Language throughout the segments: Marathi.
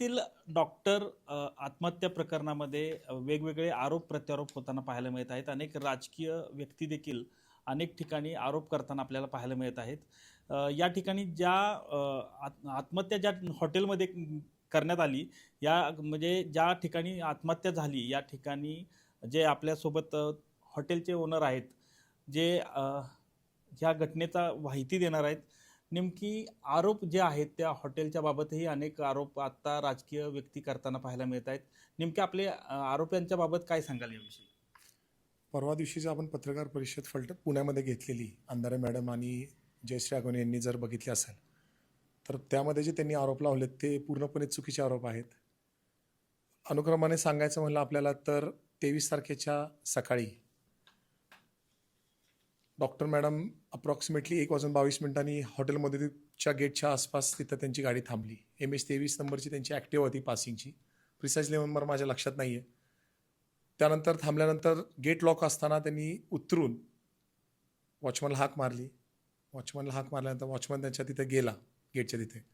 मुंबईतील डॉक्टर आत्महत्या प्रकरणामध्ये वेगवेगळे आरोप प्रत्यारोप होताना पाहायला मिळत आहेत. अनेक राजकीय व्यक्ती देखील अनेक ठिकाणी आरोप करताना आपल्याला पाहायला मिळत आहेत. या ठिकाणी ज्या आत्महत्या ज्या हॉटेलमध्ये करण्यात आली या म्हणजे ज्या ठिकाणी आत्महत्या झाली या ठिकाणी जे आपल्यासोबत हॉटेलचे ओनर आहेत जे ह्या घटनेचा माहिती देणार आहेत नेमकी आरोप जे आहेत त्या हॉटेलच्या बाबतही अनेक आरोप आता राजकीय व्यक्ती करताना पाहायला मिळत आहेत. नेमके आपले अ, आरोप्यांच्या बाबत काय सांगाल याविषयी? परवा दिवशीची आपण पत्रकार परिषद फलट पुण्यामध्ये घेतलेली अंधारे मॅडम आणि जयश्री आगवणे यांनी जर बघितले असेल तर त्यामध्ये जे त्यांनी आरोप लावले ते पूर्णपणे चुकीचे आरोप आहेत. अनुक्रमाने सांगायचं म्हणलं आपल्याला तर तेवीस तारखेच्या सकाळी डॉक्टर मॅडम अप्रॉक्सिमेटली एक वाजून बावीस मिनिटांनी हॉटेलमध्येच्या गेटच्या आसपास तिथं त्यांची गाडी थांबली. एम एच तेवीस नंबरची त्यांची ॲक्टिव्ह होती पासिंगची प्रिसाइजली नंबर माझ्या लक्षात नाही आहे त्यानंतर थांबल्यानंतर गेट लॉक असताना त्यांनी उतरून वॉचमनला हाक मारली. वॉचमनला हाक मारल्यानंतर वॉचमन त्यांच्या तिथे गेला गेटच्या तिथे.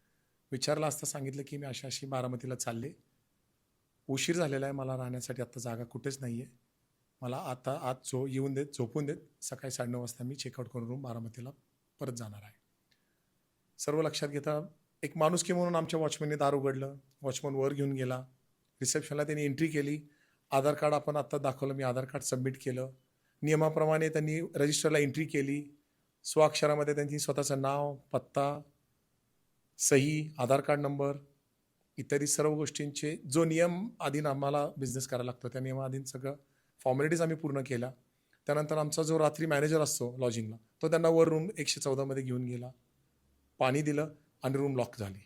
विचारला असता सांगितलं की मी अशा अशी बारामतीला चालले. उशीर झालेला आहे मला राहण्यासाठी आत्ता जागा कुठेच नाही आहे मला आता आज झो येऊन देत झोपून देत सकाळी साडेनऊ वाजता मी चेकआउट करून रूम बारामतीला परत जाणार आहे. सर्व लक्षात घेता एक माणुसकी म्हणून आमच्या वॉचमनने दार उघडलं. वॉचमन वर घेऊन गेला. रिसेप्शनला त्यांनी एंट्री केली. आधार कार्ड आपण आत्ता दाखवलं मी आधार कार्ड सबमिट केलं. नियमाप्रमाणे त्यांनी रजिस्टरला एंट्री केली. स्वाक्षरामध्ये त्यांची स्वतःचं नाव पत्ता सही आधार कार्ड नंबर इत्यादी सर्व गोष्टींचे जो नियम आधीन आम्हाला बिझनेस करायला लागतो त्या नियमाधीन सगळं फॉर्मॅलिटीज आम्ही पूर्ण केल्या. त्यानंतर आमचा जो रात्री मॅनेजर असतो लॉजिंगला तो त्यांना वर रूम एकशे चौदामध्ये घेऊन गेला. पाणी दिलं आणि रूम लॉक झाली.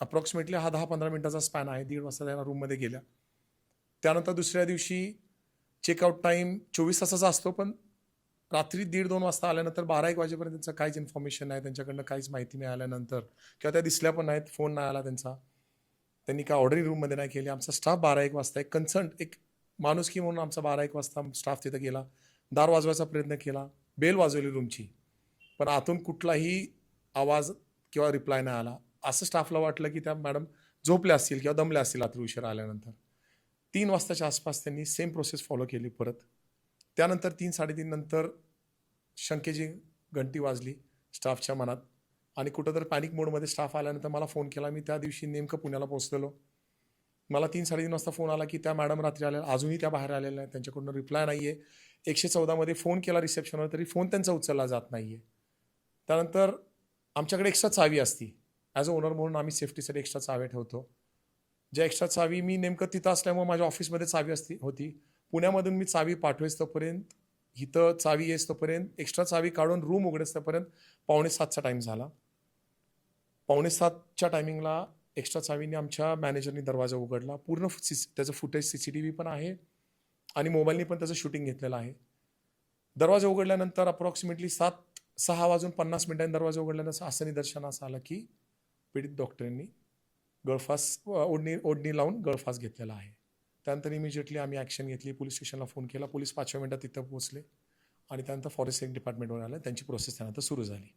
अप्रॉक्सिमेटली हा दहा पंधरा मिनटाचा स्पॅन आहे दीड वाजता त्यांना रूममध्ये गेल्या. त्यानंतर दुसऱ्या दिवशी चेकआउट टाईम चोवीस तासाचा असतो पण रात्री दीड दोन वाजता आल्यानंतर बारा एक वाजेपर्यंत त्यांचं काहीच इन्फॉर्मेशन नाही त्यांच्याकडनं काहीच माहिती मिळाल्यानंतर किंवा त्या दिसल्या पण नाहीत फोन नाही आला त्यांचा. त्यांनी काय ऑर्डरी रूममध्ये नाही केली. आमचा स्टाफ बारा एक वाजता एक कन्सर्न एक माणुसकी म्हणून आमचा बारा एक वाजता स्टाफ तिथं गेला. दार वाजवायचा प्रयत्न केला. बेल वाजवली रूमची. पण आतून कुठलाही आवाज किंवा रिप्लाय नाही आला. असं स्टाफला वाटलं की त्या मॅडम झोपल्या असतील किंवा दमल्या असतील रात्री उशीर आल्यानंतर. तीन वाजताच्या आसपास त्यांनी सेम प्रोसेस फॉलो केली परत. त्यानंतर तीन साडेतीन नंतर शंकेची घंटी वाजली स्टाफच्या मनात. आणि कुठंतरी पॅनिक मोडमध्ये स्टाफ आल्यानंतर मला फोन केला. मी त्या दिवशी नेमकं पुण्याला पोहोचलेलो. मला तीन साडेतीन वाजता फोन आला की त्या मॅडम रात्री आल्या अजूनही त्या बाहेर आलेल्या नाही त्यांच्याकडून रिप्लाय नाही आहे एकशे चौदामध्ये फोन केला रिसेप्शनवर तरी फोन त्यांचा उचलला जात नाही आहे त्यानंतर आमच्याकडे एक्स्ट्रा चावी असती. ॲज अ ओनर म्हणून आम्ही सेफ्टीसाठी एक्स्ट्रा चाव्या ठेवतो. ज्या एक्स्ट्रा चावी मी नेमकं तिथं असल्यामुळे माझ्या ऑफिसमध्ये चावी असती होती. पुण्यामधून मी चावी पाठवेस तोपर्यंत इथं चावी येस तोपर्यंत एक्स्ट्रा चावी काढून रूम उघडेस तोपर्यंत पावणे सातचा टाईम झाला. पावणे सातच्या टायमिंगला एक्स्ट्रा चावीने आमच्या मॅनेजरनी दरवाजा उघडला. पूर्ण सी त्याचं footage C C T V पण आहे आणि मोबाईलनी पण त्याचं शूटिंग घेतलेलं आहे. दरवाजा उघडल्यानंतर अप्रॉक्सिमेटली सात सहा वाजून पन्नास मिनिटांनी दरवाजा उघडल्यानंतर असं निदर्शन असं आलं की पीडित डॉक्टरांनी गळफास ओढणी ओढणी लावून गळफास घेतलेला आहे. त्यानंतर इमिजिएटली आम्ही ॲक्शन घेतली. पोलीस स्टेशनला फोन केला. पोलीस पाचव्या मिनिटात तिथं पोहोचले आणि त्यानंतर फॉरेस्ट डिपार्टमेंटवर आलं. त्यांची प्रोसेस त्यानंतर सुरू झाली.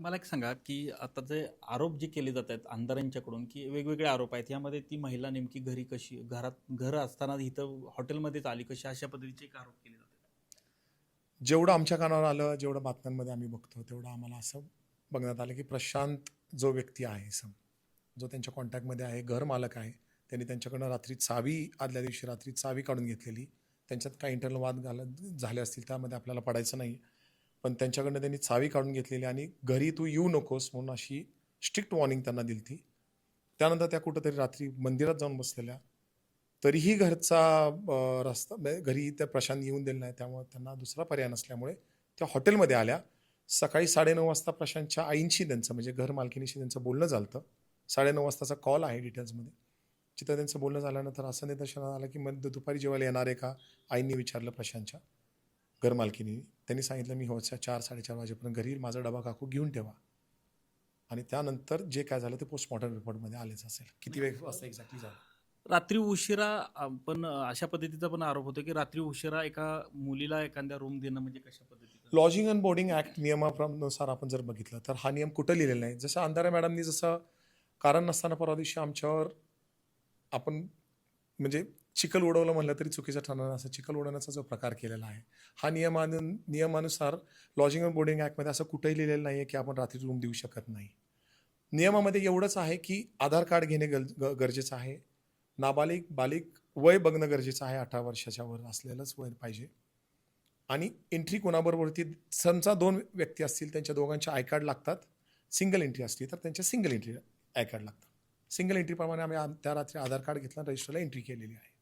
मला एक सांगा की आता जे आरोप जे केले जात आहेत आमदारांच्याकडून की वेगवेगळे आरोप आहेत यामध्ये ती महिला नेमकी घरी कशी घरात घर असताना इथं हॉटेलमध्येच आली कशी अशा पद्धतीचे एक आरोप केले जातात जेवढं आमच्या कानावर आलं जेवढं बातम्यांमध्ये आम्ही बघतो तेवढं आम्हाला असं बघण्यात आलं की प्रशांत जो व्यक्ती आहे सम जो त्यांच्या कॉन्टॅक्टमध्ये आहे घर मालक आहे त्यांनी त्यांच्याकडनं रात्री चावी आदल्या दिवशी रात्री चावी काढून घेतलेली. त्यांच्यात काही इंटरनल वाद घालत झाले असतील त्यामध्ये आपल्याला पडायचं नाही. पण त्यांच्याकडनं त्यांनी चावी काढून घेतलेली आणि घरी तू येऊ नकोस म्हणून अशी स्ट्रिक्ट वॉर्निंग त्यांना दिली ती त्यानंतर त्या कुठंतरी रात्री मंदिरात जाऊन बसलेल्या. तरीही घरचा रस्ता म्हणजे घरी त्या प्रशांत येऊन दिलेला नाही त्यामुळे त्यांना दुसरा पर्याय नसल्यामुळे त्या हॉटेलमध्ये आल्या. सकाळी साडेनऊ वाजता प्रशांतच्या आईंशी त्यांचं म्हणजे घर मालकिनीशी त्यांचं बोलणं झालं साडेनऊ वाजताचा कॉल आहे डिटेल्समध्ये तिथं त्यांचं बोलणं झाल्यानंतर असं निदर्शनात आलं की मग दुपारी जेवायला येणार आहे का? आईंनी विचारलं प्रशांतच्या. घर मालकिनी त्यांनी सांगितलं मी होच्या चार साडेचार वाजेपर्यंत घरी माझा डबा काकू घेऊन ठेवा. आणि त्यानंतर जे काय झालं ते पोस्टमॉर्टम रिपोर्टमध्ये आलेच असेल. किती वेळ वाजता एक्झॅक्टली झालं? रात्री उशिरा पण अशा पद्धतीचा पण आरोप होतो की रात्री उशिरा एका मुलीला एखाद्या रूम देणं म्हणजे कशा पद्धतीचं? लॉजिंग अँड बोर्डिंग ॲक्ट नियमानुसार आपण जर बघितलं तर हा नियम कुठं लिहिलेला नाही जसं अंधारे मॅडमनी जसं कारण नसताना परवा दिवशी आमच्यावर आपण म्हणजे चिखल उडवलं म्हणलं तरी चुकीचं ठरणार असा चिखल उडवण्याचा जो प्रकार केलेला आहे हा नियमान नियमानुसार लॉजिंग अँड बोर्डिंग ॲक्टमध्ये असं कुठेही लिहिलेलं नाही आहे की आपण रात्री रूम देऊ शकत नाही. नियमामध्ये एवढंच आहे की आधार कार्ड घेणे गल ग- गरजेचं आहे. नाबालिक बालिक वय बघणं गरजेचं आहे अठरा वर्षाच्या वर असलेलंच वय पाहिजे. आणि एंट्री कोणाबरोबरती समजा दोन व्यक्ती असतील त्यांच्या दोघांच्या आय कार्ड लागतात. सिंगल एंट्री असली तर त्यांच्या सिंगल एंट्री आय कार्ड लागतात. सिंगल एंट्रीप्रमाणे आम्ही त्या रात्री आधार कार्ड घेतला रजिस्टरला एंट्री केलेली आहे.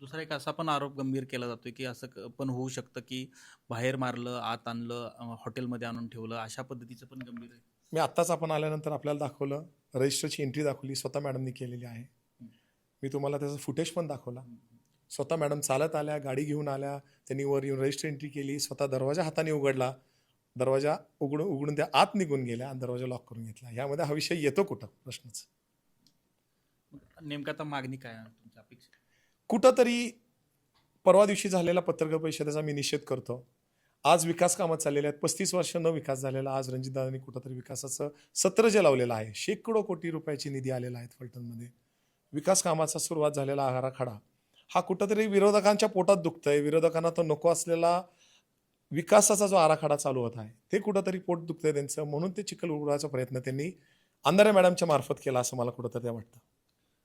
दुसरा एक असा पण आरोप गंभीर केला जातोय की असं पण होऊ शकतं की बाहेर मारलं आत आणलं हॉटेलमध्ये आणून ठेवलं अशा पद्धतीचं पण गंभीर आहे. मी आत्ताच आपण आल्यानंतर आपल्याला दाखवलं रजिस्टरची एंट्री दाखवली स्वतः मॅडमनी केलेली आहे. मी तुम्हाला त्याचा फुटेज पण दाखवला. स्वतः मॅडम चालत आल्या गाडी घेऊन आल्या त्यांनी वर येऊन रजिस्टर एंट्री केली स्वतः दरवाजा हाताने उघडला. दरवाजा उघडून उघडून त्या आत निघून गेल्या आणि दरवाजा लॉक करून घेतला. यामध्ये हा विषय येतो कुठं? प्रश्नच. नेमकं आता मागणी काय आहे तुमच्या अपेक्षा कुठंतरी परवा दिवशी झालेला पत्रकार परिषदेचा मी निषेध करतो. आज विकास कामात चाललेले आहेत. पस्तीस वर्ष न विकास झालेला आज रणजितदादांनी कुठंतरी विकासाचं सत्र जे लावलेलं आहे. शेकडो कोटी रुपयाची निधी आलेला आहे फलटणमध्ये. विकास कामाचा सुरुवात झालेला आराखडा हा कुठंतरी विरोधकांच्या पोटात दुखतंय. विरोधकांना तो नको असलेला विकासाचा जो आराखडा चालू होत आहे ते कुठंतरी पोट दुखतंय त्यांचं म्हणून ते चिखल उघडायचा प्रयत्न त्यांनी अंधारे मॅडमच्या मार्फत केला असं मला कुठंतरी वाटतं.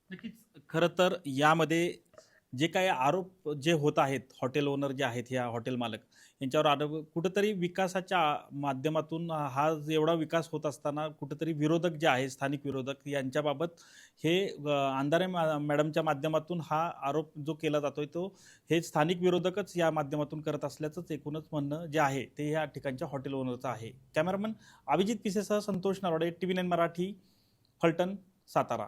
नक्कीच. खरं तर यामध्ये जे काही आरोप जे होत आहेत हॉटेल ओनर जे आहेत ह्या हॉटेल मालक यांच्यावर आरोप कुठंतरी विकासाच्या माध्यमातून हा एवढा विकास होत असताना कुठंतरी विरोधक जे आहे स्थानिक विरोधक यांच्याबाबत हे अंधारे मॅडमच्या माध्यमातून हा आरोप जो केला जातोय तो हे स्थानिक विरोधकच या माध्यमातून करत असल्याचंच एकूणच म्हणणं जे आहे ते ह्या ठिकाणच्या हॉटेल ओनरचं आहे. Cameraman Abhijit पिसेसह Santosh Narawade T V nine Marathi Phaltan Satara.